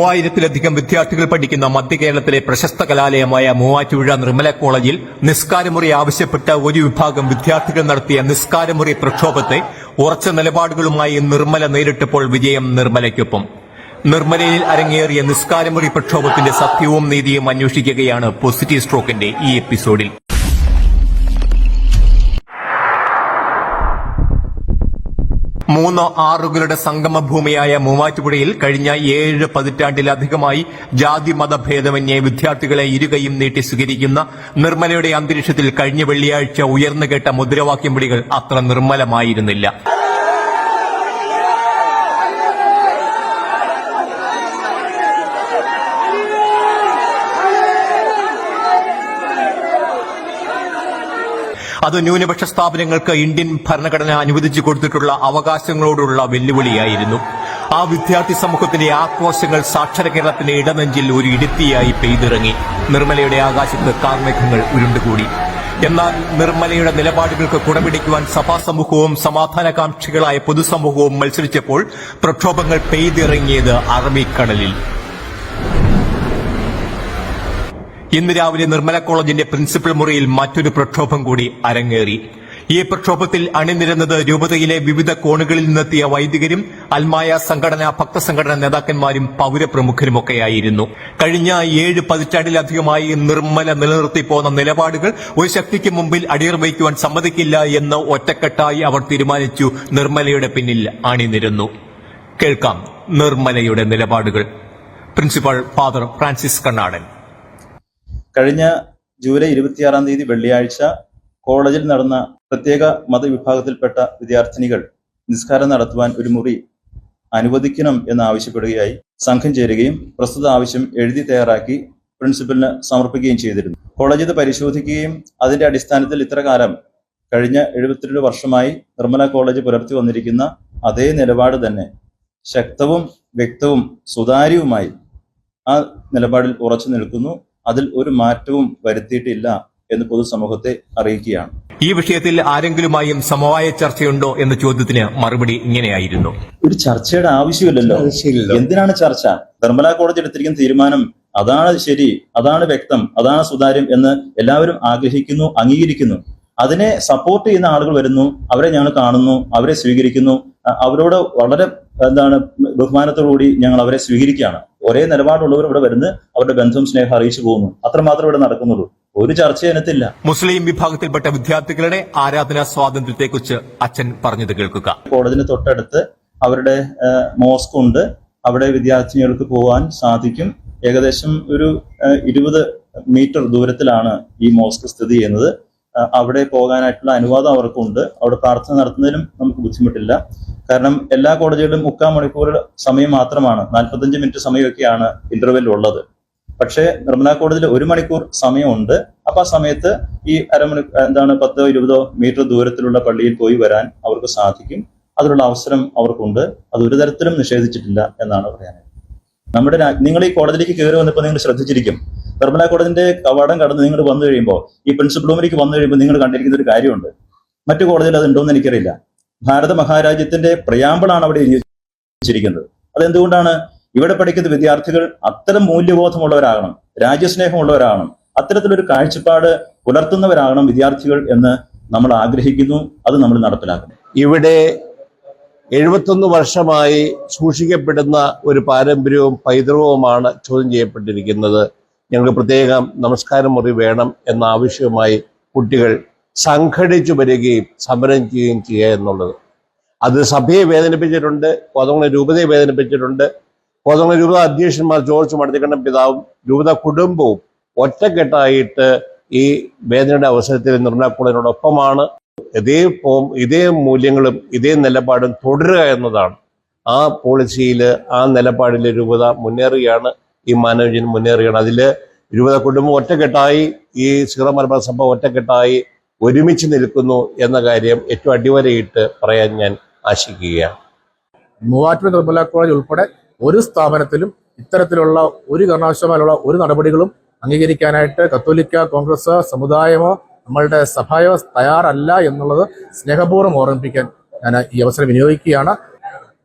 മൂവായിരത്തിലധികം വിദ്യാർത്ഥികൾ പഠിക്കുന്ന മധ്യകേരളത്തിലെ പ്രശസ്ത കലാലയമായ മൂവാറ്റുപുഴ നിർമ്മല കോളേജിൽ നിസ്കാരമുറി ആവശ്യപ്പെട്ട ഒരു വിഭാഗം വിദ്യാർത്ഥികൾ നടത്തിയ നിസ്കാരമുറി പ്രക്ഷോഭത്തെ ഉറച്ച നിലപാടുകളുമായി നിർമ്മല നേരിട്ടപ്പോൾ വിജയം നിർമ്മലയ്ക്കൊപ്പം. നിർമ്മലയിൽ അരങ്ങേറിയ നിസ്കാരമുറി പ്രക്ഷോഭത്തിന്റെ സത്യവും നീതിയും അന്വേഷിക്കുകയാണ് പോസിറ്റീവ് സ്ട്രോക്കിന്റെ ഈ എപ്പിസോഡിൽ. മൂന്ന് ആറുകളുടെ സംഗമഭൂമിയായ മൂവാറ്റുപുഴയിൽ കഴിഞ്ഞ ഏഴ് പതിറ്റാണ്ടിലധികമായി ജാതി മതഭേദമന്യേ വിദ്യാർത്ഥികളെ ഇരുകയും നീട്ടി സ്വീകരിക്കുന്ന നിർമ്മലയുടെ അന്തരീക്ഷത്തിൽ കഴിഞ്ഞ വെള്ളിയാഴ്ച ഉയർന്നുകേട്ട മുദ്രാവാക്യം വിളികൾ അത്ര നിർമ്മലമായിരുന്നില്ല. അത് ന്യൂനപക്ഷ സ്ഥാപനങ്ങൾക്ക് ഇന്ത്യൻ ഭരണഘടന അനുവദിച്ചു കൊടുത്തിട്ടുള്ള അവകാശങ്ങളോടുള്ള വെല്ലുവിളിയായിരുന്നു. ആ വിദ്യാർത്ഥി സമൂഹത്തിന്റെ ആക്രോശങ്ങൾ സാക്ഷര കേരളത്തിന്റെ ഇടനെഞ്ചിൽ ഒരു ഇടുത്തിയായി പെയ്തിറങ്ങി. നിർമ്മലയുടെ ആകാശത്ത് കാർമേഘങ്ങൾ ഉരുണ്ടുകൂടി. എന്നാൽ നിർമ്മലയുടെ നിലപാടുകൾക്ക് കുടപിടിക്കുവാൻ സഭാ സമൂഹവും സമാധാനകാംക്ഷികളായ പൊതുസമൂഹവും മത്സരിച്ചപ്പോൾ പ്രക്ഷോഭങ്ങൾ പെയ്തിറങ്ങിയത് അറബിക്കടലിൽ. ഇന്ന് രാവിലെ നിർമ്മല കോളേജിന്റെ പ്രിൻസിപ്പൽ മുറിയിൽ മറ്റൊരു പ്രക്ഷോഭം കൂടി അരങ്ങേറി. ഈ പ്രക്ഷോഭത്തിൽ അണിനിരന്നത് രൂപതയിലെ വിവിധ കോണുകളിൽ നിന്നെത്തിയ വൈദികരും അൽമായ സംഘടന ഭക്തസംഘടന നേതാക്കന്മാരും പൌരപ്രമുഖരുമൊക്കെയായിരുന്നു. കഴിഞ്ഞ ഏഴ് പതിറ്റാണ്ടിലധികമായി നിർമ്മല നിലനിർത്തിപ്പോന്ന നിലപാടുകൾ ഒരു ശക്തിക്ക് മുമ്പിൽ അടിയർ വയ്ക്കുവാൻ സമ്മതിക്കില്ല എന്ന് ഒറ്റക്കെട്ടായി അവർ തീരുമാനിച്ചു നിർമ്മലയുടെ പിന്നിൽ അണിനിരുന്നു. കേൾക്കാം നിർമ്മലയുടെ നിലപാടുകൾ. Principal father Francis Kannadan. കഴിഞ്ഞ ജൂലൈ ഇരുപത്തിയാറാം തീയതി വെള്ളിയാഴ്ച കോളേജിൽ നടന്ന പ്രത്യേക മതവിഭാഗത്തിൽപ്പെട്ട വിദ്യാർത്ഥിനികൾ നിസ്കാരം നടത്തുവാൻ ഒരു മുറി അനുവദിക്കണം എന്നാവശ്യപ്പെടുകയായി സംഘം ചേരുകയും പ്രസ്തുത ആവശ്യം എഴുതി തയ്യാറാക്കി പ്രിൻസിപ്പലിന് സമർപ്പിക്കുകയും ചെയ്തിരുന്നു. കോളേജ് ഇത് പരിശോധിക്കുകയും അതിന്റെ അടിസ്ഥാനത്തിൽ ഇത്രകാലം കഴിഞ്ഞ എഴുപത്തിരണ്ട് വർഷമായി നിർമ്മല കോളേജ് പുലർത്തി വന്നിരിക്കുന്ന അതേ നിലപാട് തന്നെ. ശക്തവും വ്യക്തവും സുതാര്യവുമായി ആ നിലപാടിൽ ഉറച്ചു നിൽക്കുന്നു. അതിൽ ഒരു മാറ്റവും വരുത്തിയിട്ടില്ല എന്ന് പൊതുസമൂഹത്തെ അറിയിക്കുകയാണ്. ഈ വിഷയത്തിൽ ആരെങ്കിലുമായും സമവായ ചർച്ചയുണ്ടോ എന്ന ചോദ്യത്തിന് മറുപടി ഇങ്ങനെയായിരുന്നു. ഒരു ചർച്ചയുടെ ആവശ്യമില്ലല്ലോ. എന്തിനാണ് ചർച്ച? നിർമ്മല കോടതി എടുത്തിരിക്കുന്ന തീരുമാനം അതാണ് ശരി അതാണ് വ്യക്തം അതാണ് സുതാര്യം എന്ന് എല്ലാവരും ആഗ്രഹിക്കുന്നു അംഗീകരിക്കുന്നു. അതിനെ സപ്പോർട്ട് ചെയ്യുന്ന ആളുകൾ വരുന്നു അവരെ ഞങ്ങൾ കാണുന്നു അവരെ സ്വീകരിക്കുന്നു. അവരോട് വളരെ എന്താണ് ബഹുമാനത്തോടുകൂടി ഞങ്ങൾ അവരെ സ്വീകരിക്കുകയാണ്. ഒരേ നിലപാടുള്ളവർ ഇവിടെ വരുന്ന് അവരുടെ ബന്ധം സ്നേഹം അറിയിച്ചു പോകുന്നു. അത്രമാത്രം ഇവിടെ നടക്കുന്നുള്ളൂ. ഒരു ചർച്ച അതിനകത്തില്ല. മുസ്ലിം വിഭാഗത്തിൽപ്പെട്ട വിദ്യാർത്ഥികളുടെ ആരാധനാ സ്വാതന്ത്ര്യത്തെക്കുറിച്ച് അച്ഛൻ പറഞ്ഞത് കേൾക്കുക. കോളേജിന് തൊട്ടടുത്ത് അവരുടെ മോസ്ക് ഉണ്ട്. അവിടെ വിദ്യാർത്ഥിനികൾക്ക് പോകാൻ സാധിക്കും. ഏകദേശം ഒരു ഇരുപത് മീറ്റർ ദൂരത്തിലാണ് ഈ മോസ്ക് സ്ഥിതി ചെയ്യുന്നത്. അവിടെ പോകാനായിട്ടുള്ള അനുവാദം അവർക്കുണ്ട്. അവിടെ പ്രാർത്ഥന നടത്തുന്നതിലും നമുക്ക് ബുദ്ധിമുട്ടില്ല. കാരണം എല്ലാ കോളേജുകളിലും മുക്കാൽ മണിക്കൂർ സമയം മാത്രമാണ്. നാൽപ്പത്തഞ്ച് മിനിറ്റ് സമയമൊക്കെയാണ് ഇന്റർവെൽ ഉള്ളത് പക്ഷേ നിർമ്മല കോളേജിൽ ഒരു മണിക്കൂർ സമയമുണ്ട്. അപ്പൊ ആ സമയത്ത് ഈ അരമണി എന്താണ് പത്തോ ഇരുപതോ മീറ്റർ ദൂരത്തിലുള്ള പള്ളിയിൽ പോയി വരാൻ അവർക്ക് സാധിക്കും. അതിനുള്ള അവസരം അവർക്കുണ്ട്. അത് ഒരു തരത്തിലും നിഷേധിച്ചിട്ടില്ല എന്നാണ് പറയാനായിട്ട് നമ്മുടെ നിങ്ങൾ ഈ കോടതിയിലേക്ക് കയറി വന്നപ്പോൾ നിങ്ങൾ ശ്രദ്ധിച്ചിരിക്കും. നിർമ്മല കോടതിന്റെ കവാടം കടന്ന് നിങ്ങൾ വന്നു കഴിയുമ്പോൾ ഈ പ്രിൻസിപ്പൽ റൂമിലേക്ക് വന്നു കഴിയുമ്പോൾ നിങ്ങൾ കണ്ടിരിക്കുന്ന ഒരു കാര്യമുണ്ട്. മറ്റു കോടതിയിൽ അത് ഉണ്ടോന്ന് എനിക്കറിയില്ല. ഭാരത മഹാരാജ്യത്തിന്റെ പ്രയാമ്പിളാണ് അവിടെ എഴുതിയിരിക്കുന്നത് അതെന്തുകൊണ്ടാണ്? ഇവിടെ പഠിക്കുന്ന വിദ്യാർത്ഥികൾ അത്തരം മൂല്യബോധമുള്ളവരാകണം രാജ്യസ്നേഹമുള്ളവരാകണം അത്തരത്തിലൊരു കാഴ്ചപ്പാട് പുലർത്തുന്നവരാകണം വിദ്യാർത്ഥികൾ എന്ന് നമ്മൾ ആഗ്രഹിക്കുന്നു അത് നമ്മൾ നടപ്പിലാക്കുന്നു. ഇവിടെ എഴുപത്തൊന്ന് വർഷമായി സൂക്ഷിക്കപ്പെടുന്ന ഒരു പാരമ്പര്യവും പൈതൃകവുമാണ് ചോദ്യം ചെയ്യപ്പെട്ടിരിക്കുന്നത്. ഞങ്ങൾക്ക് പ്രത്യേകം നമസ്കാരം മുറി വേണം എന്ന ആവശ്യവുമായി കുട്ടികൾ സംഘടിച്ചു വരികയും സമരം ചെയ്യുകയും ചെയ്യുക എന്നുള്ളത്. അത് സഭയെ വേദനിപ്പിച്ചിട്ടുണ്ട് കോതങ്ങളെ രൂപതയെ വേദനിപ്പിച്ചിട്ടുണ്ട്. കോതങ്ങളെ രൂപത അധ്യക്ഷന്മാർ ജോർജ് മടത്തിക്കണ്ണൻ പിതാവും രൂപത കുടുംബവും ഒറ്റക്കെട്ടായിട്ട് ഈ വേദനയുടെ അവസരത്തിൽ നിർമ്മല കോളേജിനോടൊപ്പമാണ് ഇതേ ഫോം ഇതേ മൂല്യങ്ങളും ഇതേ നിലപാടും തുടരുക എന്നതാണ്. ആ പോളിസിയിൽ ആ നിലപാടിൽ രൂപത മുന്നേറുകയാണ്. ഈ മാനവജൻ മുന്നേറുകയാണ് അതിൽ ഇരുപത് കുടുംബം ഒറ്റക്കെട്ടായി ഈ സീറോ മലബാർ സഭ ഒറ്റക്കെട്ടായി ഒരുമിച്ച് നിൽക്കുന്നു എന്ന കാര്യം ഏറ്റവും അടിവരയിട്ട് പറയാൻ ഞാൻ ആശിക്കുകയാണ്. മൂവാറ്റുപുഴ നിർമ്മല കോളേജ് ഉൾപ്പെടെ ഒരു സ്ഥാപനത്തിലും ഇത്തരത്തിലുള്ള ഒരു കാരണവശാലുള്ള ഒരു നടപടികളും അംഗീകരിക്കാനായിട്ട് കത്തോലിക്ക കോൺഗ്രസ് സമുദായമോ നമ്മളുടെ സഭയോ തയ്യാറല്ല എന്നുള്ളത് സ്നേഹപൂർവം ഓർമ്മിപ്പിക്കാൻ ഞാൻ ഈ അവസരം വിനിയോഗിക്കുകയാണ്.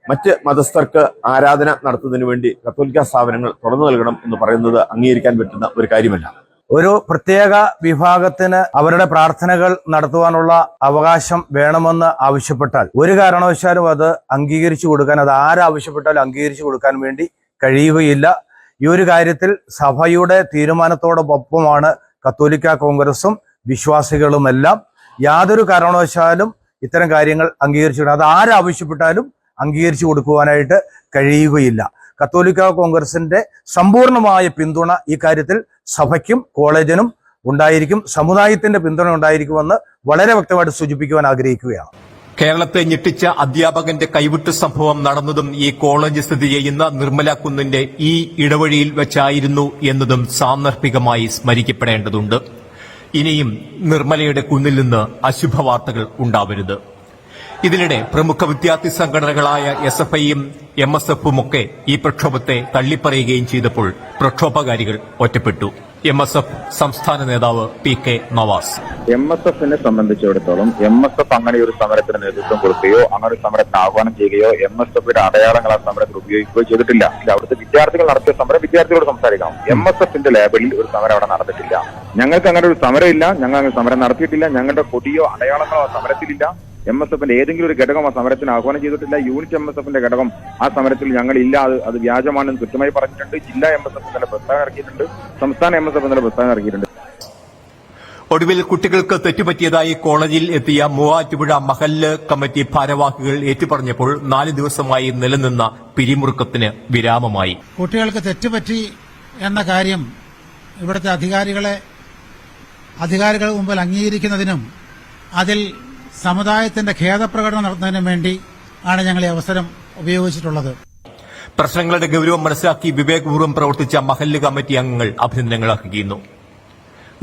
മറ്റ് മതസ്ഥർക്ക് ആരാധന നടത്തുന്നതിന് വേണ്ടി കത്തോലിക്ക സ്ഥാപനങ്ങൾ തുറന്നു നൽകണം എന്ന് പറയുന്നത് അംഗീകരിക്കാൻ പറ്റുന്ന ഒരു കാര്യമല്ല. ഒരു പ്രത്യേക വിഭാഗത്തിന് അവരുടെ പ്രാർത്ഥനകൾ നടത്തുവാനുള്ള അവകാശം വേണമെന്ന് ആവശ്യപ്പെട്ടാൽ ഒരു കാരണവശാലും അത് അംഗീകരിച്ചു കൊടുക്കാൻ അത് ആരാവശ്യപ്പെട്ടാലും അംഗീകരിച്ചു കൊടുക്കാൻ വേണ്ടി കഴിയുകയില്ല. ഈ ഒരു കാര്യത്തിൽ സഭയുടെ തീരുമാനത്തോടൊപ്പമാണ് കത്തോലിക്ക കോൺഗ്രസും വിശ്വാസികളുമെല്ലാം യാതൊരു കാരണവശാലും ഇത്തരം കാര്യങ്ങൾ അംഗീകരിച്ചു അത് ആരാവശ്യപ്പെട്ടാലും അംഗീകരിച്ചു കൊടുക്കുവാനായിട്ട് കഴിയുകയില്ല. കത്തോലിക്ക കോൺഗ്രസിന്റെ സമ്പൂർണമായ പിന്തുണ ഈ കാര്യത്തിൽ സഭയ്ക്കും കോളേജിനും ഉണ്ടായിരിക്കും സമുദായത്തിന്റെ പിന്തുണ ഉണ്ടായിരിക്കുമെന്ന് വളരെ വ്യക്തമായിട്ട് സൂചിപ്പിക്കുവാൻ ആഗ്രഹിക്കുകയാണ്. കേരളത്തെ ഞെട്ടിച്ച അധ്യാപകന്റെ കൈവിട്ട് സംഭവം നടന്നതും ഈ കോളേജ് സ്ഥിതി ചെയ്യുന്ന നിർമ്മല കുന്നിന്റെ ഈ ഇടവഴിയിൽ വെച്ചായിരുന്നു എന്നതും സാന്ദർഭികമായി സ്മരിക്കപ്പെടേണ്ടതുണ്ട്. ഇനിയും നിർമ്മലയുടെ കുന്നിൽ നിന്ന് അശുഭവാർത്തകൾ ഉണ്ടാവരുത്. ഇതിനിടെ പ്രമുഖ വിദ്യാർത്ഥി സംഘടനകളായ എസ് എഫ് ഐയും എം എസ് എഫും ഒക്കെ ഈ പ്രക്ഷോഭത്തെ തള്ളിപ്പറയുകയും ചെയ്തപ്പോൾ പ്രക്ഷോഭകാരികൾ ഒറ്റപ്പെട്ടു. എം എസ് എഫ് സംസ്ഥാന നേതാവ് P K Navas. M S എഫിനെ സംബന്ധിച്ചിടത്തോളം എം എസ് എഫ് അങ്ങനെ ഒരു സമരത്തിന് നേതൃത്വം കൊടുക്കുകയോ അങ്ങനെ ഒരു സമരത്തിന് ആഹ്വാനം ചെയ്യുകയോ എം എസ് എഫിന്റെ അടയാളങ്ങൾ ആ സമരത്തിൽ ഉപയോഗിക്കുകയോ ചെയ്തിട്ടില്ല. അവിടുത്തെ വിദ്യാർത്ഥികൾ നടത്തിയ സമരം വിദ്യാർത്ഥികളോട് സംസാരിക്കാം എം എസ് എഫിന്റെ ലേബലിൽ ഒരു സമരം അവിടെ നടന്നിട്ടില്ല. ഞങ്ങൾക്ക് അങ്ങനെ ഒരു സമരമില്ല. ഞങ്ങൾ അങ്ങനെ സമരം നടത്തിയിട്ടില്ല. ഞങ്ങളുടെ കൊടിയോ അടയാളങ്ങളോ സമരത്തിലില്ല. എം എസ് എഫിന്റെ ഏതെങ്കിലും ഒരു ഘടകം ആ സമരത്തിന് ആഹ്വാനം ചെയ്തിട്ടില്ല. യൂണിറ്റ് എം എസ് എഫിന്റെ ഘടകം ആ സമരത്തിൽ ഞങ്ങൾ ഇല്ല അത് അത് വ്യാജമാണെന്ന് കൃത്യമായി പറഞ്ഞിട്ടുണ്ട്. ജില്ലാ എം എസ് എഫ് ഇന്നലെ പ്രസ്താവന ഇറക്കിയിട്ടുണ്ട്. സംസ്ഥാന എം എസ് എഫ് ഇന്നലെ പ്രസ്താവന ഇറക്കിയിട്ടുണ്ട്. ഒടുവിൽ കുട്ടികൾക്ക് തെറ്റുപറ്റിയതായി കോളേജിൽ എത്തിയ മൂവാറ്റുപുഴ മഹല്ല് കമ്മിറ്റി ഭാരവാഹികൾ ഏറ്റുപറഞ്ഞപ്പോൾ നാല് ദിവസമായി നിലനിന്ന പിരിമുറുക്കത്തിന് വിരാമമായി. കുട്ടികൾക്ക് തെറ്റുപറ്റി എന്ന കാര്യം ഇവിടുത്തെ അധികാരികളെ അധികാരികൾ മുമ്പിൽ അംഗീകരിക്കുന്നതിനും അതിൽ സമുദായത്തിന്റെ ഖേദപ്രകടനം നടത്തുന്നതിനു വേണ്ടി ആണ് ഞങ്ങൾ ഈ അവസരം ഉപയോഗിച്ചിട്ടുള്ളത്. പ്രശ്നങ്ങളുടെ ഗൌരവം മനസ്സിലാക്കി വിവേകപൂർവം പ്രവർത്തിച്ച മഹല്ല് കമ്മിറ്റി അംഗങ്ങൾ അഭിനന്ദനങ്ങൾ അർഹിക്കുന്നു.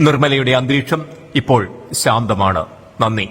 നിർമ്മലയുടെ അന്തരീക്ഷം ഇപ്പോൾ ശാന്തമാണ്. നന്ദി.